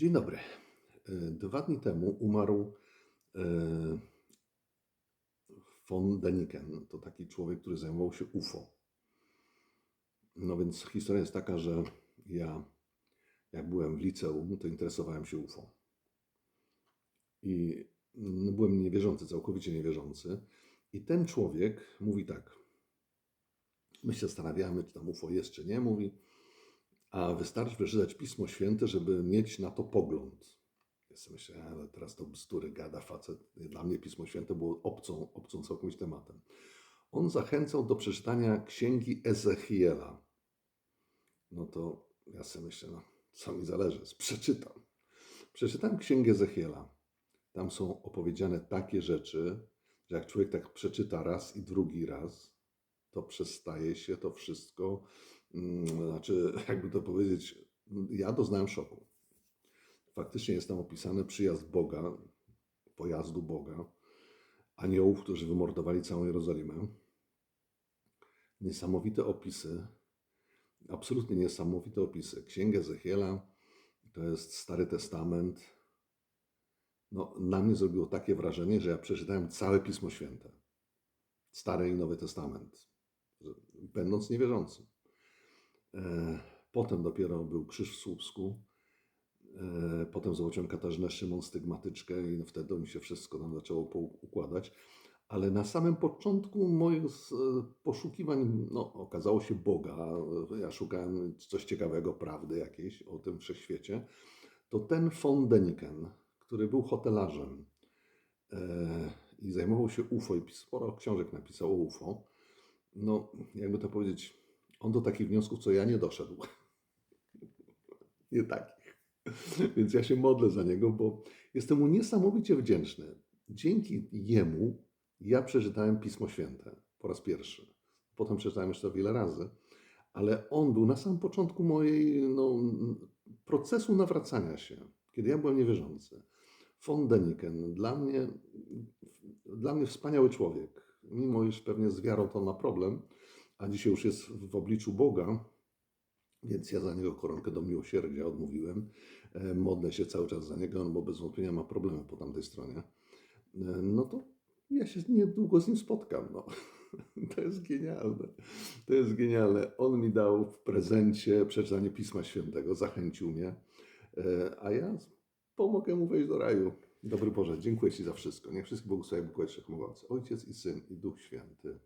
Dzień dobry. E, Dwa dni temu umarł e, von Däniken. To taki człowiek, który zajmował się UFO. No więc historia jest taka, że ja, jak byłem w liceum, to interesowałem się UFO. I no, byłem niewierzący, całkowicie niewierzący. I ten człowiek mówi tak. My się zastanawiamy, czy tam UFO jest, czy nie. Mówi, a wystarczy przeczytać Pismo Święte, żeby mieć na to pogląd. Ja sobie myślę, ale teraz to bzdury gada facet. Dla mnie Pismo Święte było obcą, obcą całkowicie tematem. On zachęcał do przeczytania księgi Ezechiela. No to ja sobie myślę, no co mi zależy, przeczytam. Przeczytam księgę Ezechiela. Tam są opowiedziane takie rzeczy, że jak człowiek tak przeczyta raz i drugi raz, to przestaje się to wszystko, znaczy, jakby to powiedzieć, ja doznałem szoku. Faktycznie jest tam opisany przyjazd Boga, pojazdu Boga, aniołów, którzy wymordowali całą Jerozolimę. Niesamowite opisy, absolutnie niesamowite opisy. Księga Ezechiela to jest Stary Testament. No, na mnie zrobiło takie wrażenie, że ja przeczytałem całe Pismo Święte. Stary i Nowy Testament, będąc niewierzącym. E, Potem dopiero był Krzyż w Słupsku. E, Potem zobaczyłem Katarzynę Szymon stygmatyczkę i wtedy mi się wszystko tam zaczęło układać. Ale na samym początku moich z- poszukiwań no, okazało się Boga. Ja szukałem coś ciekawego, prawdy jakiejś o tym wszechświecie. To ten von Däniken, który był hotelarzem e, i zajmował się UFO i sporo książek napisał o UFO. No, jakby to powiedzieć, on do takich wniosków, co ja nie doszedł. nie takich. Więc ja się modlę za niego, bo jestem mu niesamowicie wdzięczny. Dzięki jemu ja przeczytałem Pismo Święte po raz pierwszy. Potem przeczytałem jeszcze wiele razy, ale on był na samym początku mojej no, procesu nawracania się, kiedy ja byłem niewierzący. Von Däniken, dla mnie, dla mnie wspaniały człowiek. Mimo iż pewnie z wiarą to ma problem, a dzisiaj już jest w obliczu Boga, więc ja za niego koronkę do miłosierdzia odmówiłem. E, Modlę się cały czas za niego, no bo bez wątpienia ma problemy po tamtej stronie. E, No to ja się niedługo z nim spotkam. No. To jest genialne. To jest genialne. On mi dał w prezencie przeczytanie Pisma Świętego, zachęcił mnie, e, a ja pomogę mu wejść do raju. Dobry Boże, dziękuję Ci za wszystko. Niech wszystkich błogosławi Bóg Wszechmogący, Ojciec i Syn i Duch Święty.